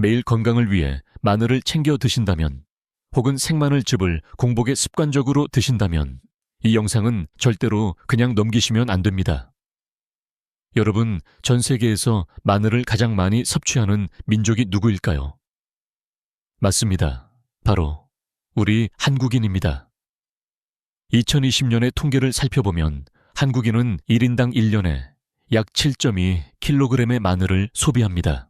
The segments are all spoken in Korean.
매일 건강을 위해 마늘을 챙겨 드신다면 혹은 생마늘즙을 공복에 습관적으로 드신다면 이 영상은 절대로 그냥 넘기시면 안 됩니다. 여러분, 전 세계에서 마늘을 가장 많이 섭취하는 민족이 누구일까요? 맞습니다. 바로 우리 한국인입니다. 2020년의 통계를 살펴보면 한국인은 1인당 1년에 약 7.2kg의 마늘을 소비합니다.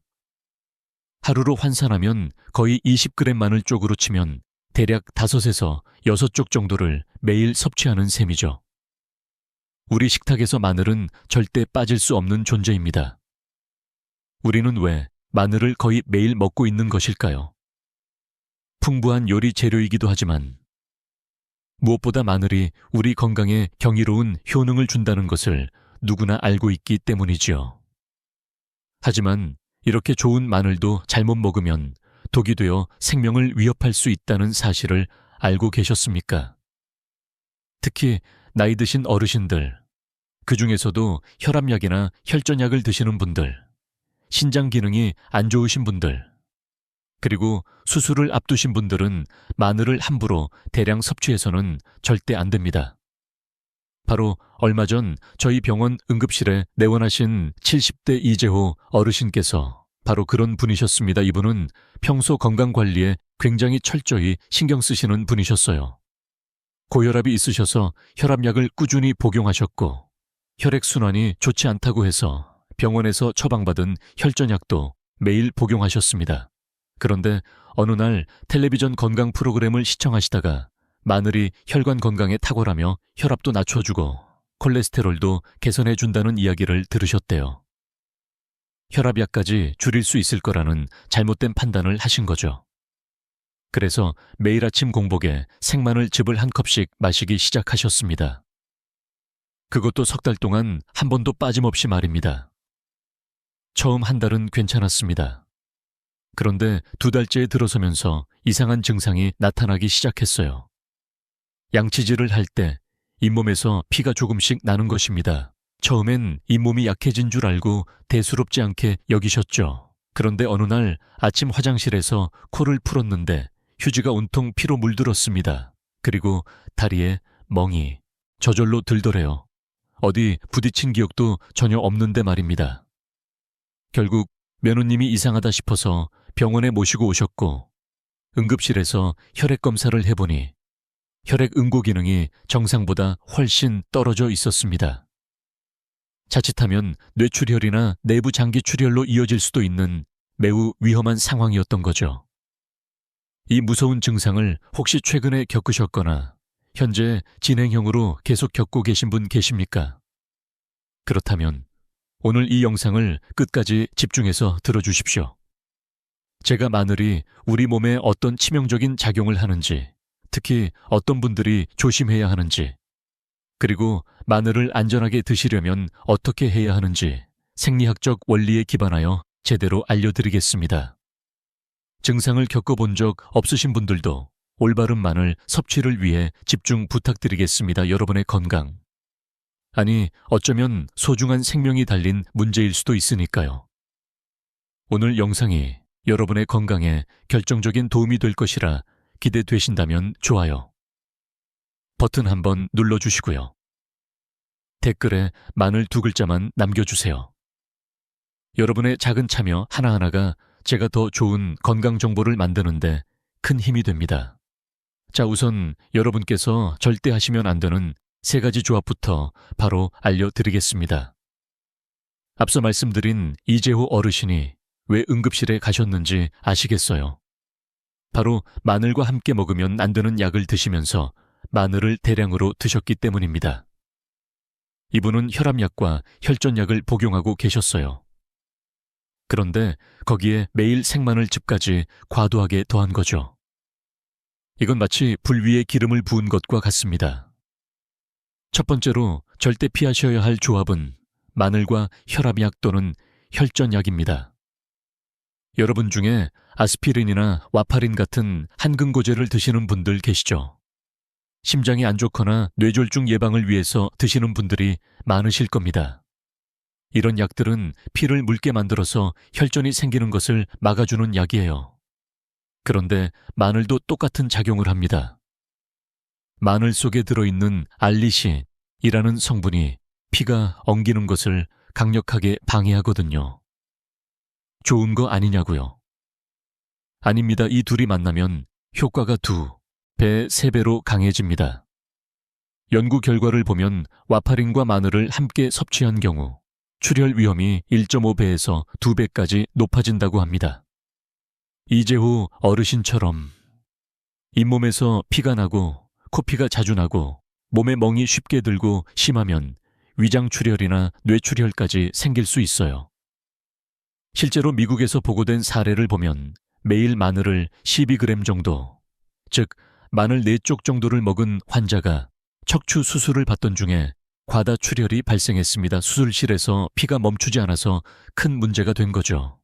하루로 환산하면 거의 20g 마늘 쪽으로 치면 대략 5에서 6쪽 정도를 매일 섭취하는 셈이죠. 우리 식탁에서 마늘은 절대 빠질 수 없는 존재입니다. 우리는 왜 마늘을 거의 매일 먹고 있는 것일까요? 풍부한 요리 재료이기도 하지만 무엇보다 마늘이 우리 건강에 경이로운 효능을 준다는 것을 누구나 알고 있기 때문이지요. 하지만 이렇게 좋은 마늘도 잘못 먹으면 독이 되어 생명을 위협할 수 있다는 사실을 알고 계셨습니까? 특히 나이 드신 어르신들, 그 중에서도 혈압약이나 혈전약을 드시는 분들, 신장 기능이 안 좋으신 분들, 그리고 수술을 앞두신 분들은 마늘을 함부로 대량 섭취해서는 절대 안 됩니다. 바로 얼마 전 저희 병원 응급실에 내원하신 70대 이재호 어르신께서 바로 그런 분이셨습니다. 이분은 평소 건강 관리에 굉장히 철저히 신경 쓰시는 분이셨어요. 고혈압이 있으셔서 혈압약을 꾸준히 복용하셨고 혈액순환이 좋지 않다고 해서 병원에서 처방받은 혈전약도 매일 복용하셨습니다. 그런데 어느 날 텔레비전 건강 프로그램을 시청하시다가 마늘이 혈관 건강에 탁월하며 혈압도 낮춰주고 콜레스테롤도 개선해준다는 이야기를 들으셨대요. 혈압약까지 줄일 수 있을 거라는 잘못된 판단을 하신 거죠. 그래서 매일 아침 공복에 생마늘 즙을 한 컵씩 마시기 시작하셨습니다. 그것도 석 달 동안 한 번도 빠짐없이 말입니다. 처음 한 달은 괜찮았습니다. 그런데 두 달째에 들어서면서 이상한 증상이 나타나기 시작했어요. 양치질을 할 때 잇몸에서 피가 조금씩 나는 것입니다. 처음엔 잇몸이 약해진 줄 알고 대수롭지 않게 여기셨죠. 그런데 어느 날 아침 화장실에서 코를 풀었는데 휴지가 온통 피로 물들었습니다. 그리고 다리에 멍이 저절로 들더래요. 어디 부딪힌 기억도 전혀 없는데 말입니다. 결국 며느님이 이상하다 싶어서 병원에 모시고 오셨고 응급실에서 혈액 검사를 해보니 혈액 응고 기능이 정상보다 훨씬 떨어져 있었습니다. 자칫하면 뇌출혈이나 내부 장기 출혈로 이어질 수도 있는 매우 위험한 상황이었던 거죠. 이 무서운 증상을 혹시 최근에 겪으셨거나 현재 진행형으로 계속 겪고 계신 분 계십니까? 그렇다면 오늘 이 영상을 끝까지 집중해서 들어주십시오. 제가 마늘이 우리 몸에 어떤 치명적인 작용을 하는지, 특히 어떤 분들이 조심해야 하는지, 그리고 마늘을 안전하게 드시려면 어떻게 해야 하는지 생리학적 원리에 기반하여 제대로 알려드리겠습니다. 증상을 겪어본 적 없으신 분들도 올바른 마늘 섭취를 위해 집중 부탁드리겠습니다. 여러분의 건강. 아니, 어쩌면 소중한 생명이 달린 문제일 수도 있으니까요. 오늘 영상이 여러분의 건강에 결정적인 도움이 될 것이라 기대되신다면 좋아요. 버튼 한번 눌러주시고요. 댓글에 마늘 두 글자만 남겨주세요. 여러분의 작은 참여 하나하나가 제가 더 좋은 건강 정보를 만드는데 큰 힘이 됩니다. 자, 우선 여러분께서 절대 하시면 안 되는 세 가지 조합부터 바로 알려드리겠습니다. 앞서 말씀드린 이재호 어르신이 왜 응급실에 가셨는지 아시겠어요? 바로 마늘과 함께 먹으면 안 되는 약을 드시면서 마늘을 대량으로 드셨기 때문입니다. 이분은 혈압약과 혈전약을 복용하고 계셨어요. 그런데 거기에 매일 생마늘즙까지 과도하게 더한 거죠. 이건 마치 불 위에 기름을 부은 것과 같습니다. 첫 번째로 절대 피하셔야 할 조합은 마늘과 혈압약 또는 혈전약입니다. 여러분 중에 아스피린이나 와파린 같은 한근고제를 드시는 분들 계시죠? 심장이 안 좋거나 뇌졸중 예방을 위해서 드시는 분들이 많으실 겁니다. 이런 약들은 피를 묽게 만들어서 혈전이 생기는 것을 막아주는 약이에요. 그런데 마늘도 똑같은 작용을 합니다. 마늘 속에 들어있는 알리신이라는 성분이 피가 엉기는 것을 강력하게 방해하거든요. 좋은 거 아니냐고요. 아닙니다. 이 둘이 만나면 효과가 두 배, 세 배로 강해집니다. 연구 결과를 보면 와파린과 마늘을 함께 섭취한 경우 출혈 위험이 1.5배에서 2배까지 높아진다고 합니다. 이재호 어르신처럼 잇몸에서 피가 나고 코피가 자주 나고 몸에 멍이 쉽게 들고 심하면 위장 출혈이나 뇌출혈까지 생길 수 있어요. 실제로 미국에서 보고된 사례를 보면 매일 마늘을 12g 정도, 즉 마늘 4쪽 정도를 먹은 환자가 척추 수술을 받던 중에 과다 출혈이 발생했습니다. 수술실에서 피가 멈추지 않아서 큰 문제가 된 거죠.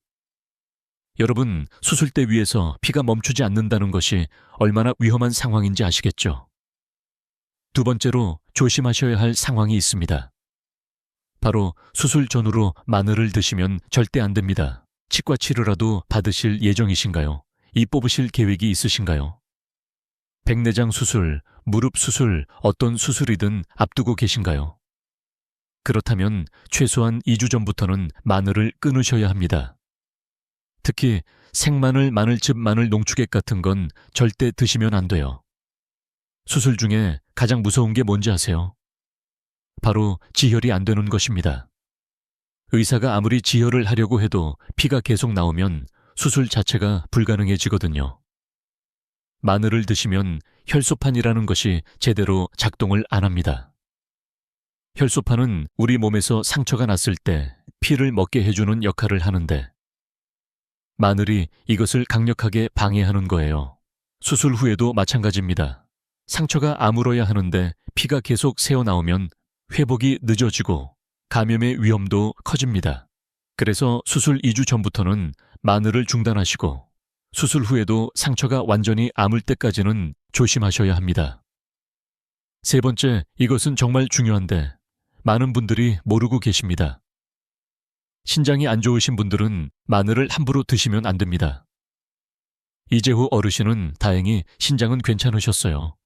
여러분, 수술대 위에서 피가 멈추지 않는다는 것이 얼마나 위험한 상황인지 아시겠죠? 두 번째로 조심하셔야 할 상황이 있습니다. 바로 수술 전후로 마늘을 드시면 절대 안 됩니다. 치과 치료라도 받으실 예정이신가요? 이 뽑으실 계획이 있으신가요? 백내장 수술, 무릎 수술, 어떤 수술이든 앞두고 계신가요? 그렇다면 최소한 2주 전부터는 마늘을 끊으셔야 합니다. 특히 생마늘, 마늘즙, 마늘 농축액 같은 건 절대 드시면 안 돼요. 수술 중에 가장 무서운 게 뭔지 아세요? 바로 지혈이 안 되는 것입니다. 의사가 아무리 지혈을 하려고 해도 피가 계속 나오면 수술 자체가 불가능해지거든요. 마늘을 드시면 혈소판이라는 것이 제대로 작동을 안 합니다. 혈소판은 우리 몸에서 상처가 났을 때 피를 먹게 해주는 역할을 하는데 마늘이 이것을 강력하게 방해하는 거예요. 수술 후에도 마찬가지입니다. 상처가 아물어야 하는데 피가 계속 새어나오면 회복이 늦어지고 감염의 위험도 커집니다. 그래서 수술 2주 전부터는 마늘을 중단하시고 수술 후에도 상처가 완전히 아물 때까지는 조심하셔야 합니다. 세 번째, 이것은 정말 중요한데 많은 분들이 모르고 계십니다. 신장이 안 좋으신 분들은 마늘을 함부로 드시면 안 됩니다. 이재후 어르신은 다행히 신장은 괜찮으셨어요.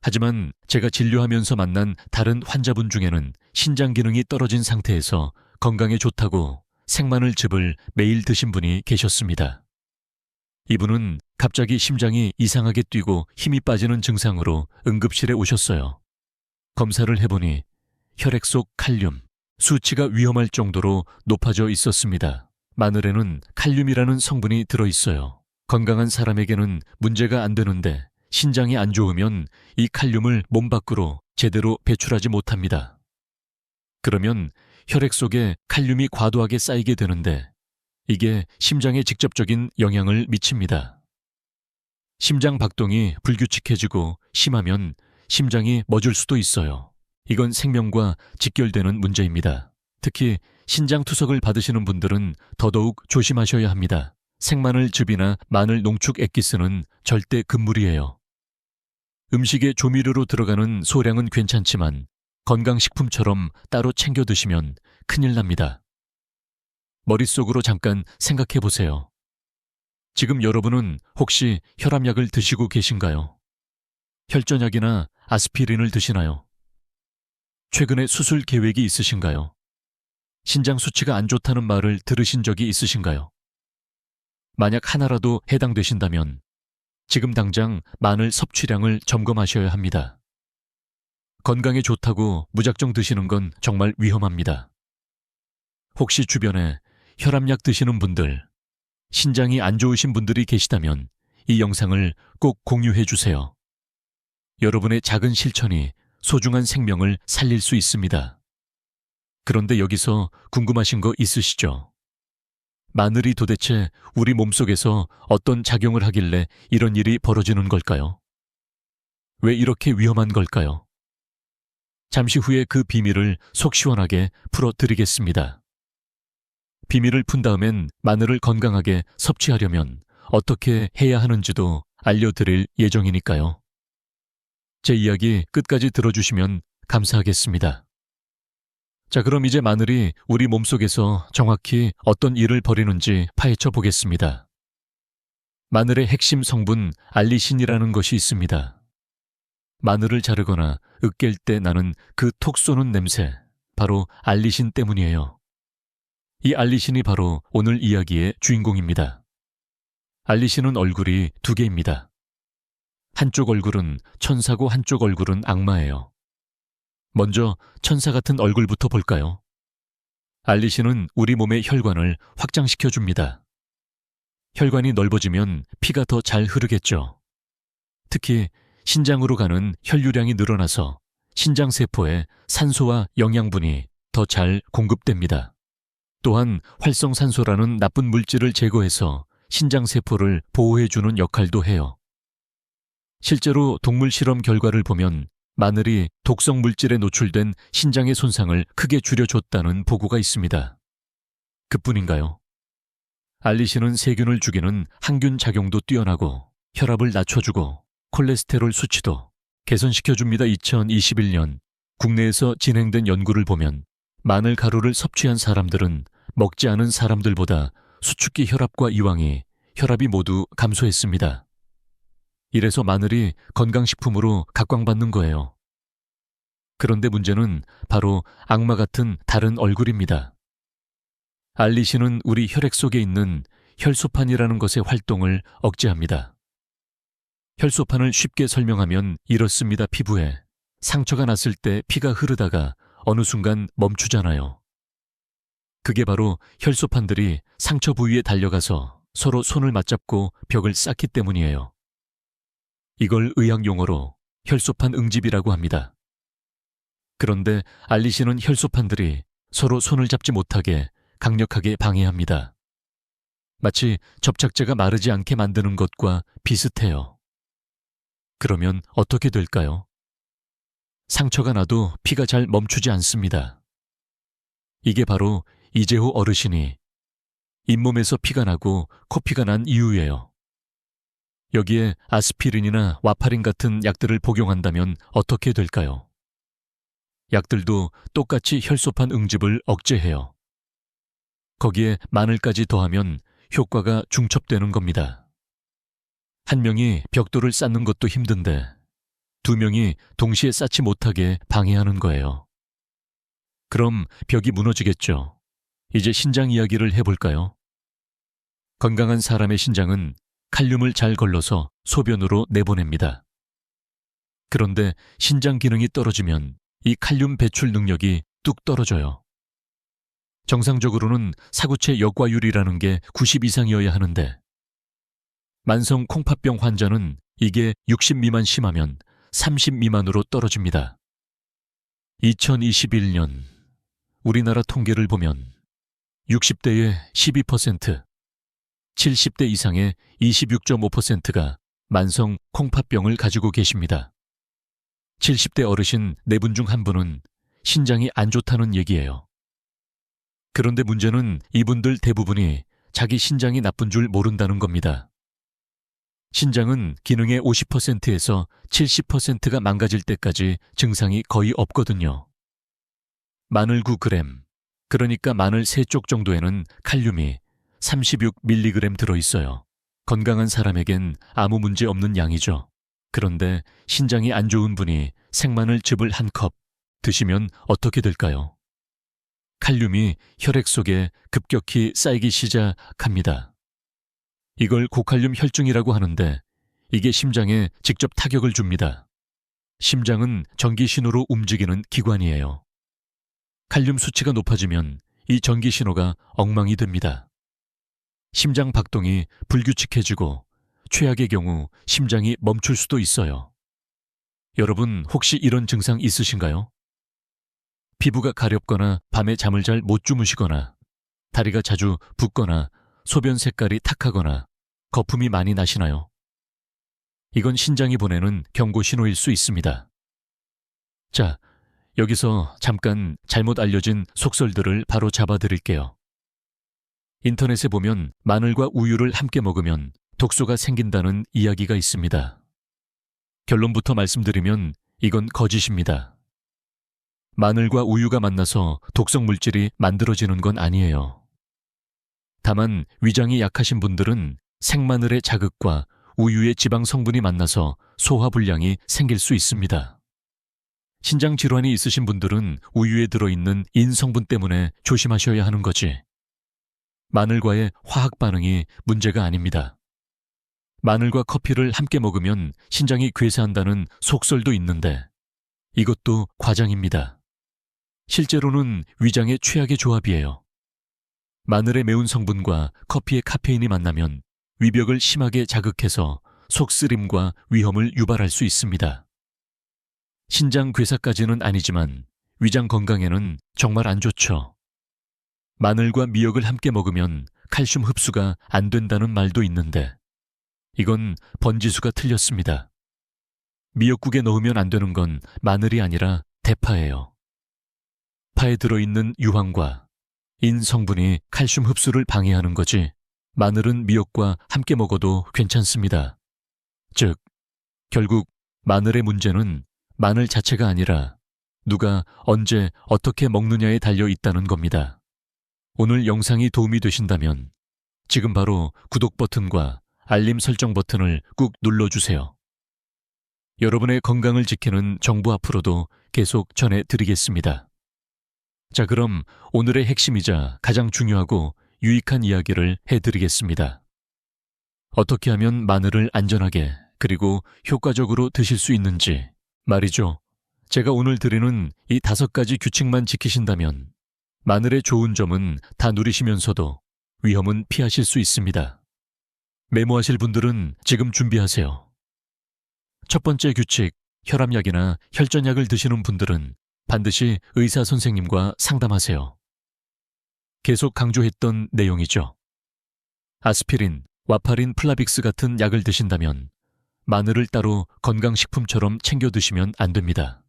하지만 제가 진료하면서 만난 다른 환자분 중에는 신장 기능이 떨어진 상태에서 건강에 좋다고 생마늘즙을 매일 드신 분이 계셨습니다. 이분은 갑자기 심장이 이상하게 뛰고 힘이 빠지는 증상으로 응급실에 오셨어요. 검사를 해보니 혈액 속 칼륨, 수치가 위험할 정도로 높아져 있었습니다. 마늘에는 칼륨이라는 성분이 들어있어요. 건강한 사람에게는 문제가 안 되는데 신장이 안 좋으면 이 칼륨을 몸 밖으로 제대로 배출하지 못합니다. 그러면 혈액 속에 칼륨이 과도하게 쌓이게 되는데 이게 심장에 직접적인 영향을 미칩니다. 심장 박동이 불규칙해지고 심하면 심장이 멎을 수도 있어요. 이건 생명과 직결되는 문제입니다. 특히 신장 투석을 받으시는 분들은 더더욱 조심하셔야 합니다. 생마늘 즙이나 마늘 농축 액기스는 절대 금물이에요. 음식에 조미료로 들어가는 소량은 괜찮지만 건강식품처럼 따로 챙겨 드시면 큰일 납니다. 머릿속으로 잠깐 생각해 보세요. 지금 여러분은 혹시 혈압약을 드시고 계신가요? 혈전약이나 아스피린을 드시나요? 최근에 수술 계획이 있으신가요? 신장 수치가 안 좋다는 말을 들으신 적이 있으신가요? 만약 하나라도 해당되신다면 지금 당장 마늘 섭취량을 점검하셔야 합니다. 건강에 좋다고 무작정 드시는 건 정말 위험합니다. 혹시 주변에 혈압약 드시는 분들, 신장이 안 좋으신 분들이 계시다면 이 영상을 꼭 공유해 주세요. 여러분의 작은 실천이 소중한 생명을 살릴 수 있습니다. 그런데 여기서 궁금하신 거 있으시죠? 마늘이 도대체 우리 몸속에서 어떤 작용을 하길래 이런 일이 벌어지는 걸까요? 왜 이렇게 위험한 걸까요? 잠시 후에 그 비밀을 속 시원하게 풀어드리겠습니다. 비밀을 푼 다음엔 마늘을 건강하게 섭취하려면 어떻게 해야 하는지도 알려드릴 예정이니까요. 제 이야기 끝까지 들어주시면 감사하겠습니다. 자, 그럼 이제 마늘이 우리 몸속에서 정확히 어떤 일을 벌이는지 파헤쳐 보겠습니다. 마늘의 핵심 성분 알리신이라는 것이 있습니다. 마늘을 자르거나 으깰 때 나는 그 톡 쏘는 냄새, 바로 알리신 때문이에요. 이 알리신이 바로 오늘 이야기의 주인공입니다. 알리신은 얼굴이 두 개입니다. 한쪽 얼굴은 천사고 한쪽 얼굴은 악마예요. 먼저 천사 같은 얼굴부터 볼까요? 알리신은 우리 몸의 혈관을 확장시켜 줍니다. 혈관이 넓어지면 피가 더 잘 흐르겠죠. 특히 신장으로 가는 혈류량이 늘어나서 신장 세포에 산소와 영양분이 더 잘 공급됩니다. 또한 활성산소라는 나쁜 물질을 제거해서 신장 세포를 보호해주는 역할도 해요. 실제로 동물 실험 결과를 보면 마늘이 독성 물질에 노출된 신장의 손상을 크게 줄여줬다는 보고가 있습니다. 그뿐인가요? 알리신은 세균을 죽이는 항균 작용도 뛰어나고 혈압을 낮춰주고 콜레스테롤 수치도 개선시켜줍니다. 2021년 국내에서 진행된 연구를 보면 마늘 가루를 섭취한 사람들은 먹지 않은 사람들보다 수축기 혈압과 이왕이 혈압이 모두 감소했습니다. 이래서 마늘이 건강식품으로 각광받는 거예요. 그런데 문제는 바로 악마 같은 다른 얼굴입니다. 알리신은 우리 혈액 속에 있는 혈소판이라는 것의 활동을 억제합니다. 혈소판을 쉽게 설명하면 이렇습니다. 피부에 상처가 났을 때 피가 흐르다가 어느 순간 멈추잖아요. 그게 바로 혈소판들이 상처 부위에 달려가서 서로 손을 맞잡고 벽을 쌓기 때문이에요. 이걸 의학 용어로 혈소판 응집이라고 합니다. 그런데 알리신은 혈소판들이 서로 손을 잡지 못하게 강력하게 방해합니다. 마치 접착제가 마르지 않게 만드는 것과 비슷해요. 그러면 어떻게 될까요? 상처가 나도 피가 잘 멈추지 않습니다. 이게 바로 이재호 어르신이 잇몸에서 피가 나고 코피가 난 이유예요. 여기에 아스피린이나 와파린 같은 약들을 복용한다면 어떻게 될까요? 약들도 똑같이 혈소판 응집을 억제해요. 거기에 마늘까지 더하면 효과가 중첩되는 겁니다. 한 명이 벽돌을 쌓는 것도 힘든데 두 명이 동시에 쌓지 못하게 방해하는 거예요. 그럼 벽이 무너지겠죠. 이제 신장 이야기를 해볼까요? 건강한 사람의 신장은 칼륨을 잘 걸러서 소변으로 내보냅니다. 그런데 신장 기능이 떨어지면 이 칼륨 배출 능력이 뚝 떨어져요. 정상적으로는 사구체 역과율이라는 게 90 이상이어야 하는데 만성 콩팥병 환자는 이게 60 미만 심하면 30 미만으로 떨어집니다. 2021년 우리나라 통계를 보면 60대의 12%, 70대 이상의 26.5%가 만성 콩팥병을 가지고 계십니다. 70대 어르신 4분 중한 분은 신장이 안 좋다는 얘기예요. 그런데 문제는 이분들 대부분이 자기 신장이 나쁜 줄 모른다는 겁니다. 신장은 기능의 50%에서 70%가 망가질 때까지 증상이 거의 없거든요. 마늘 9g, 그러니까 마늘 3쪽 정도에는 칼륨이 36mg 들어있어요. 건강한 사람에겐 아무 문제 없는 양이죠. 그런데 신장이 안 좋은 분이 생마늘 즙을 한 컵 드시면 어떻게 될까요? 칼륨이 혈액 속에 급격히 쌓이기 시작합니다. 이걸 고칼륨 혈증이라고 하는데 이게 심장에 직접 타격을 줍니다. 심장은 전기 신호로 움직이는 기관이에요. 칼륨 수치가 높아지면 이 전기 신호가 엉망이 됩니다. 심장 박동이 불규칙해지고 최악의 경우 심장이 멈출 수도 있어요. 여러분 혹시 이런 증상 있으신가요? 피부가 가렵거나 밤에 잠을 잘 못 주무시거나 다리가 자주 붓거나 소변 색깔이 탁하거나 거품이 많이 나시나요? 이건 신장이 보내는 경고 신호일 수 있습니다. 자, 여기서 잠깐 잘못 알려진 속설들을 바로 잡아드릴게요. 인터넷에 보면 마늘과 우유를 함께 먹으면 독소가 생긴다는 이야기가 있습니다. 결론부터 말씀드리면 이건 거짓입니다. 마늘과 우유가 만나서 독성 물질이 만들어지는 건 아니에요. 다만 위장이 약하신 분들은 생마늘의 자극과 우유의 지방 성분이 만나서 소화 불량이 생길 수 있습니다. 신장 질환이 있으신 분들은 우유에 들어있는 인 성분 때문에 조심하셔야 하는 거지. 마늘과의 화학 반응이 문제가 아닙니다. 마늘과 커피를 함께 먹으면 신장이 괴사한다는 속설도 있는데 이것도 과장입니다. 실제로는 위장의 최악의 조합이에요. 마늘의 매운 성분과 커피의 카페인이 만나면 위벽을 심하게 자극해서 속쓰림과 위험을 유발할 수 있습니다. 신장 괴사까지는 아니지만 위장 건강에는 정말 안 좋죠. 마늘과 미역을 함께 먹으면 칼슘 흡수가 안 된다는 말도 있는데 이건 번지수가 틀렸습니다. 미역국에 넣으면 안 되는 건 마늘이 아니라 대파예요. 파에 들어있는 유황과 인 성분이 칼슘 흡수를 방해하는 거지 마늘은 미역과 함께 먹어도 괜찮습니다. 즉, 결국 마늘의 문제는 마늘 자체가 아니라 누가 언제 어떻게 먹느냐에 달려 있다는 겁니다. 오늘 영상이 도움이 되신다면 지금 바로 구독 버튼과 알림 설정 버튼을 꾹 눌러주세요. 여러분의 건강을 지키는 정보 앞으로도 계속 전해드리겠습니다. 자, 그럼 오늘의 핵심이자 가장 중요하고 유익한 이야기를 해드리겠습니다. 어떻게 하면 마늘을 안전하게 그리고 효과적으로 드실 수 있는지 말이죠. 제가 오늘 드리는 이 다섯 가지 규칙만 지키신다면 마늘의 좋은 점은 다 누리시면서도 위험은 피하실 수 있습니다. 메모하실 분들은 지금 준비하세요. 첫 번째 규칙, 혈압약이나 혈전약을 드시는 분들은 반드시 의사 선생님과 상담하세요. 계속 강조했던 내용이죠. 아스피린, 와파린, 플라빅스 같은 약을 드신다면 마늘을 따로 건강식품처럼 챙겨 드시면 안 됩니다.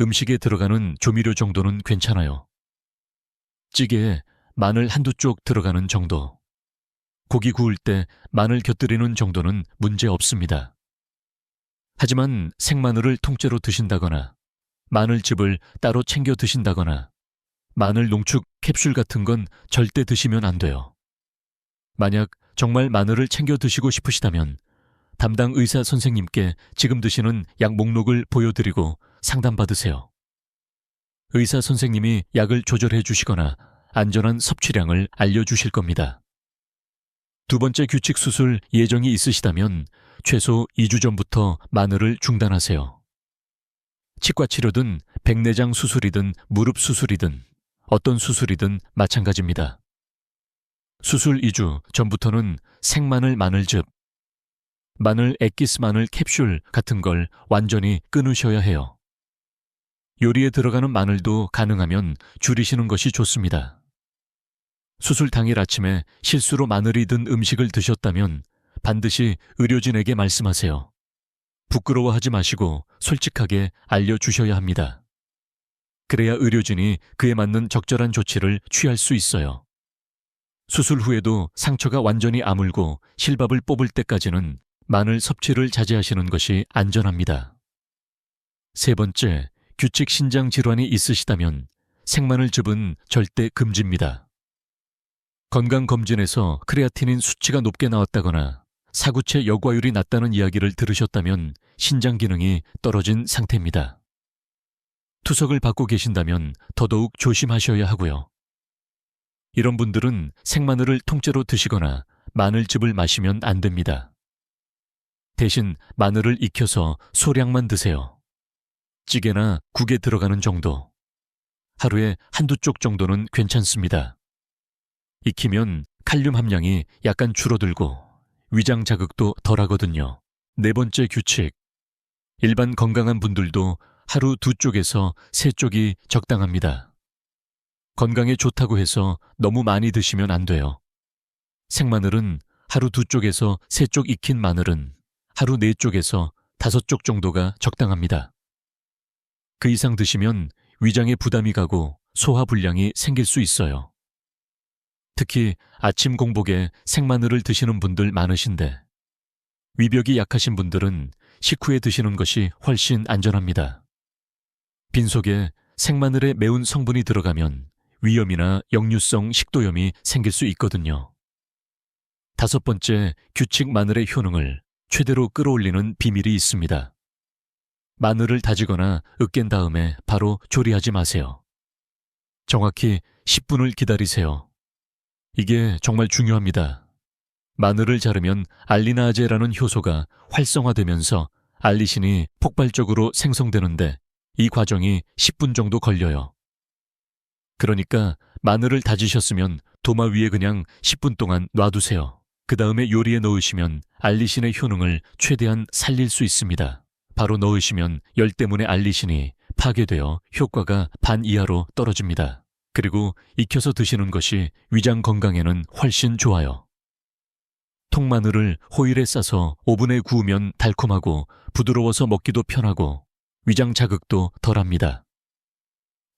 음식에 들어가는 조미료 정도는 괜찮아요. 찌개에 마늘 한두 쪽 들어가는 정도. 고기 구울 때 마늘 곁들이는 정도는 문제 없습니다. 하지만 생마늘을 통째로 드신다거나 마늘즙을 따로 챙겨 드신다거나 마늘 농축 캡슐 같은 건 절대 드시면 안 돼요. 만약 정말 마늘을 챙겨 드시고 싶으시다면 담당 의사 선생님께 지금 드시는 약 목록을 보여드리고 상담받으세요. 의사 선생님이 약을 조절해 주시거나 안전한 섭취량을 알려주실 겁니다. 두 번째 규칙 수술 예정이 있으시다면 최소 2주 전부터 마늘을 중단하세요. 치과 치료든 백내장 수술이든 무릎 수술이든 어떤 수술이든 마찬가지입니다. 수술 2주 전부터는 생마늘 마늘즙, 마늘 액기스 마늘 캡슐 같은 걸 완전히 끊으셔야 해요. 요리에 들어가는 마늘도 가능하면 줄이시는 것이 좋습니다. 수술 당일 아침에 실수로 마늘이 든 음식을 드셨다면 반드시 의료진에게 말씀하세요. 부끄러워하지 마시고 솔직하게 알려주셔야 합니다. 그래야 의료진이 그에 맞는 적절한 조치를 취할 수 있어요. 수술 후에도 상처가 완전히 아물고 실밥을 뽑을 때까지는 마늘 섭취를 자제하시는 것이 안전합니다. 세 번째, 규칙 신장 질환이 있으시다면 생마늘 즙은 절대 금지입니다. 건강검진에서 크레아티닌 수치가 높게 나왔다거나 사구체 여과율이 낮다는 이야기를 들으셨다면 신장 기능이 떨어진 상태입니다. 투석을 받고 계신다면 더더욱 조심하셔야 하고요. 이런 분들은 생마늘을 통째로 드시거나 마늘즙을 마시면 안 됩니다. 대신 마늘을 익혀서 소량만 드세요. 찌개나 국에 들어가는 정도. 하루에 한두 쪽 정도는 괜찮습니다. 익히면 칼륨 함량이 약간 줄어들고 위장 자극도 덜 하거든요. 네 번째 규칙. 일반 건강한 분들도 하루 두 쪽에서 세 쪽이 적당합니다. 건강에 좋다고 해서 너무 많이 드시면 안 돼요. 생마늘은 하루 두 쪽에서 세 쪽 익힌 마늘은 하루 네 쪽에서 다섯 쪽 정도가 적당합니다. 그 이상 드시면 위장에 부담이 가고 소화 불량이 생길 수 있어요. 특히 아침 공복에 생마늘을 드시는 분들 많으신데 위벽이 약하신 분들은 식후에 드시는 것이 훨씬 안전합니다. 빈속에 생마늘의 매운 성분이 들어가면 위염이나 역류성 식도염이 생길 수 있거든요. 다섯 번째, 규칙 마늘의 효능을 최대로 끌어올리는 비밀이 있습니다. 마늘을 다지거나 으깬 다음에 바로 조리하지 마세요. 정확히 10분을 기다리세요. 이게 정말 중요합니다. 마늘을 자르면 알리나아제라는 효소가 활성화되면서 알리신이 폭발적으로 생성되는데 이 과정이 10분 정도 걸려요. 그러니까 마늘을 다지셨으면 도마 위에 그냥 10분 동안 놔두세요. 그 다음에 요리에 넣으시면 알리신의 효능을 최대한 살릴 수 있습니다. 바로 넣으시면 열 때문에 알리신이 파괴되어 효과가 반 이하로 떨어집니다. 그리고 익혀서 드시는 것이 위장 건강에는 훨씬 좋아요. 통마늘을 호일에 싸서 오븐에 구우면 달콤하고 부드러워서 먹기도 편하고 위장 자극도 덜합니다.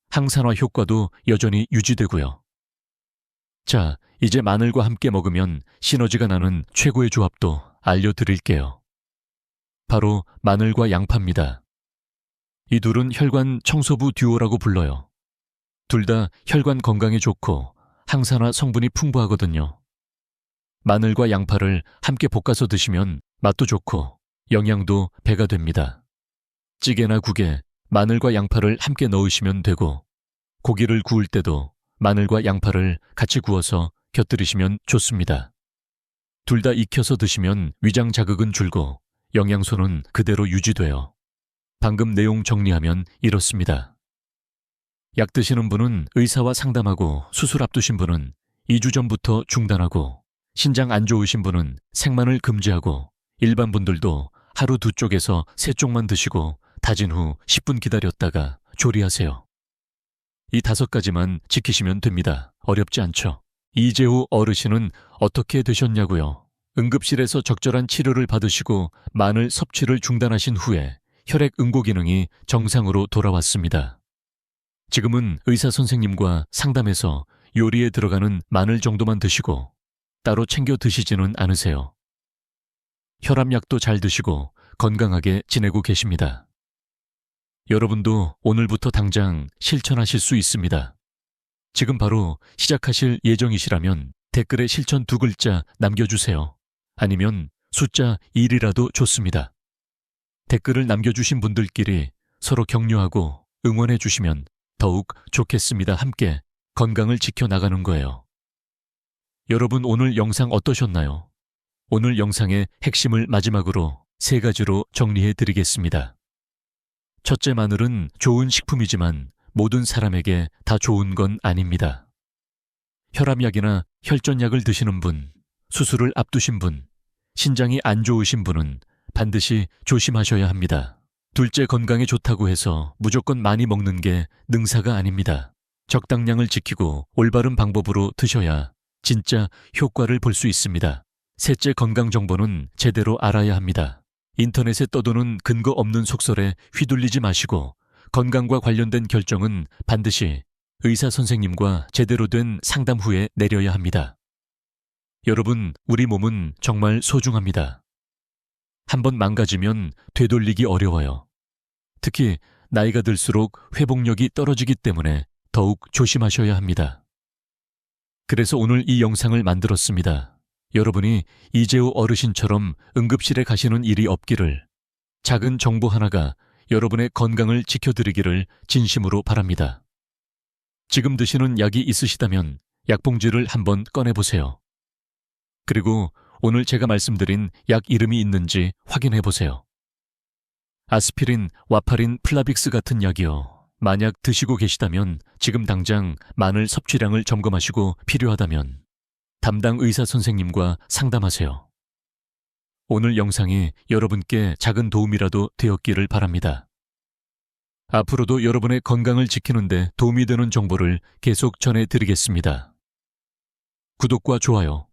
항산화 효과도 여전히 유지되고요. 자, 이제 마늘과 함께 먹으면 시너지가 나는 최고의 조합도 알려드릴게요. 바로 마늘과 양파입니다. 이 둘은 혈관 청소부 듀오라고 불러요. 둘 다 혈관 건강에 좋고 항산화 성분이 풍부하거든요. 마늘과 양파를 함께 볶아서 드시면 맛도 좋고 영양도 배가 됩니다. 찌개나 국에 마늘과 양파를 함께 넣으시면 되고 고기를 구울 때도 마늘과 양파를 같이 구워서 곁들이시면 좋습니다. 둘 다 익혀서 드시면 위장 자극은 줄고 영양소는 그대로 유지돼요. 방금 내용 정리하면 이렇습니다. 약 드시는 분은 의사와 상담하고 수술 앞두신 분은 2주 전부터 중단하고 신장 안 좋으신 분은 생만을 금지하고 일반 분들도 하루 두 쪽에서 세 쪽만 드시고 다진 후 10분 기다렸다가 조리하세요. 이 다섯 가지만 지키시면 됩니다. 어렵지 않죠? 이재호 어르신은 어떻게 되셨냐고요? 응급실에서 적절한 치료를 받으시고 마늘 섭취를 중단하신 후에 혈액 응고 기능이 정상으로 돌아왔습니다. 지금은 의사 선생님과 상담해서 요리에 들어가는 마늘 정도만 드시고 따로 챙겨 드시지는 않으세요. 혈압약도 잘 드시고 건강하게 지내고 계십니다. 여러분도 오늘부터 당장 실천하실 수 있습니다. 지금 바로 시작하실 예정이시라면 댓글에 실천 두 글자 남겨주세요. 아니면 숫자 1이라도 좋습니다. 댓글을 남겨주신 분들끼리 서로 격려하고 응원해 주시면 더욱 좋겠습니다. 함께 건강을 지켜나가는 거예요. 여러분 오늘 영상 어떠셨나요? 오늘 영상의 핵심을 마지막으로 세 가지로 정리해 드리겠습니다. 첫째 마늘은 좋은 식품이지만 모든 사람에게 다 좋은 건 아닙니다. 혈압약이나 혈전약을 드시는 분, 수술을 앞두신 분, 신장이 안 좋으신 분은 반드시 조심하셔야 합니다. 둘째 건강에 좋다고 해서 무조건 많이 먹는 게 능사가 아닙니다. 적당량을 지키고 올바른 방법으로 드셔야 진짜 효과를 볼 수 있습니다. 셋째 건강 정보는 제대로 알아야 합니다. 인터넷에 떠도는 근거 없는 속설에 휘둘리지 마시고 건강과 관련된 결정은 반드시 의사 선생님과 제대로 된 상담 후에 내려야 합니다. 여러분, 우리 몸은 정말 소중합니다. 한번 망가지면 되돌리기 어려워요. 특히 나이가 들수록 회복력이 떨어지기 때문에 더욱 조심하셔야 합니다. 그래서 오늘 이 영상을 만들었습니다. 여러분이 이재호 어르신처럼 응급실에 가시는 일이 없기를 작은 정보 하나가 여러분의 건강을 지켜드리기를 진심으로 바랍니다. 지금 드시는 약이 있으시다면 약봉지를 한번 꺼내보세요. 그리고 오늘 제가 말씀드린 약 이름이 있는지 확인해 보세요. 아스피린, 와파린, 플라빅스 같은 약이요. 만약 드시고 계시다면 지금 당장 마늘 섭취량을 점검하시고 필요하다면 담당 의사 선생님과 상담하세요. 오늘 영상이 여러분께 작은 도움이라도 되었기를 바랍니다. 앞으로도 여러분의 건강을 지키는데 도움이 되는 정보를 계속 전해드리겠습니다. 구독과 좋아요,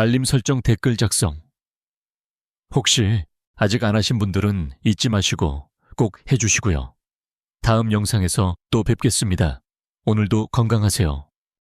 알림 설정 댓글 작성. 혹시 아직 안 하신 분들은 잊지 마시고 꼭 해주시고요. 다음 영상에서 또 뵙겠습니다. 오늘도 건강하세요.